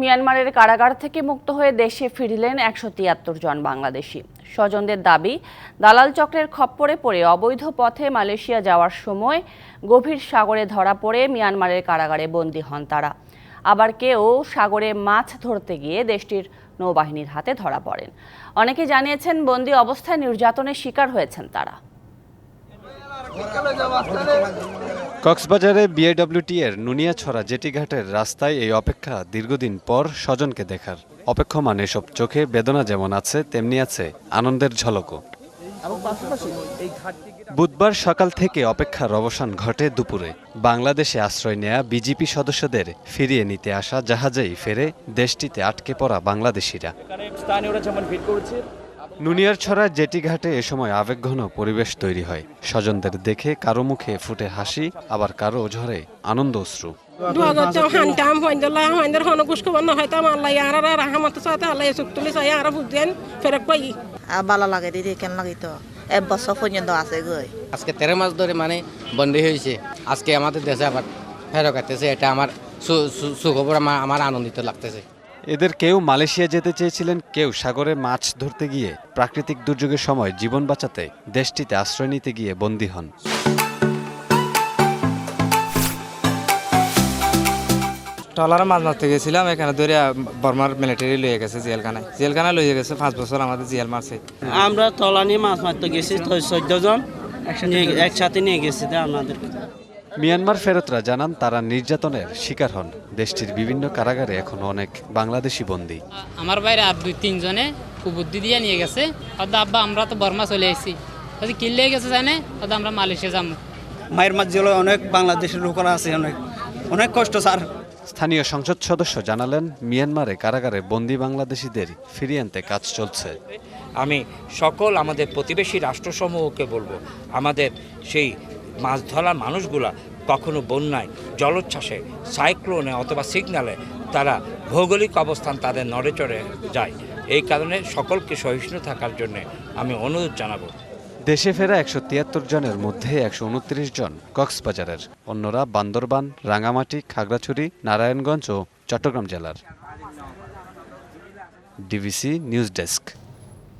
মিয়ানমারের কারাগার থেকে মুক্ত হয়ে দেশে ফিরলেন একশো তিয়াত্তর জন বাংলাদেশি। স্বজনদের দাবি, দালাল চক্রের খপ্পরে পড়ে অবৈধ পথে মালয়েশিয়া যাওয়ার সময় গভীর সাগরে ধরা পড়ে মিয়ানমারের কারাগারে বন্দী হন তারা। আবার কেউ সাগরে মাছ ধরতে গিয়ে দেশটির নৌবাহিনীর হাতে ধরা পড়েন। অনেকে জানিয়েছেন, বন্দি অবস্থায় নির্যাতনের শিকার হয়েছেন তারা। কক্সবাজারে বিআইডব্লিউটি এর নুনিয়াছড়া জেটিঘাটের রাস্তায় এই অপেক্ষা দীর্ঘদিন পর স্বজনকে দেখার। অপেক্ষমান এসব চোখে বেদনা যেমন আছে, তেমনি আছে আনন্দের ঝলকও। বুধবার সকাল থেকে অপেক্ষার অবসান ঘটে দুপুরে। বাংলাদেশে আশ্রয় নেয়া বিজেপি সদস্যদের ফিরিয়ে নিতে আসা জাহাজেই ফেরে দেশটিতে আটকে পড়া বাংলাদেশিরা। নুনিয়ারছড়া জেটিঘাটে এ সময় আবেগঘন পরিবেশ তৈরি হয়। স্বজনদের দেখে কারও মুখে ফুটে হাসি আবার কারও ঝরে আনন্দ অশ্রু। লাগে দিদি কেন লাগে তো? এক বছর পর্যন্ত আছে গই আজকে তেরো মাস ধরে মানে বন্দি হয়েছে আজকে আমাদের দেশে আবার ফেরত এটা আমার সু- সু- সুখবর আমার আমার আনন্দিত লাগতেছে। এদের কেউ মালয়েশিয়া যেতে চেয়েছিলেন কেউ সাগরে মাছ ধরতে গিয়ে প্রাকৃতিক দুর্যোগের সময় জীবন বাঁচাতে দেশটিতে আশ্রয় নিতে গিয়ে বন্দী হন। ট্রলারে মাছ মারতে গেছিলাম এখানে ধরে বর্মার মিলিটারি লয়ে গেছে জেলখানায়। জেলখানায় লয়ে গেছে পাঁচ বছর আমাদের জেল মারছে। আমরা তলা নিয়ে মাছ মারতে গেছি চোদ্দ জন। একসাথে নিয়ে গেছি? আমাদের মিয়ানমার ফেরতরা জানান তারা নির্যাতনের শিকার হন। দেশটির বিভিন্ন কারাগারে এখন অনেক বাংলাদেশি বন্দী। আমার বাইরে আর দুই তিনজনে কুবুদ্ধি দিয়ে নিয়ে গেছে। হয়তো আব্বা আমরা তো বর্মা চলে এসেছি কিনলে গেছে জানে? হয়তো আমরা মালয়েশিয়া যাব মায়ের জেলে অনেক বাংলাদেশের লোকরা আছে অনেক অনেক কষ্ট স্যার। স্থানীয় সংসদ সদস্য জানালেন মিয়ানমারে কারাগারে বন্দী বাংলাদেশিদের ফিরিয়ে আনতে কাজ চলছে। আমি সকল আমাদের প্রতিবেশী রাষ্ট্রসমূহকে বলব আমাদের সেই মাছ ধরার মানুষগুলা কখনো বন্যায়, জলোচ্ছ্বাসে, সাইক্লোনে অথবা সিগনালে তারা ভৌগোলিক অবস্থান তাদের নড়ে চড়ে যায়। এই কারণে সকলকে সহিষ্ণু থাকার জন্য আমি অনুরোধ জানাব। দেশে ফেরা একশো তিয়াত্তর জনের মধ্যে একশো উনত্রিশ জন কক্সবাজারের। অন্যরা বান্দরবান, রাঙামাটি, খাগড়াছড়ি, নারায়ণগঞ্জ ও চট্টগ্রাম জেলার। DVC news desk.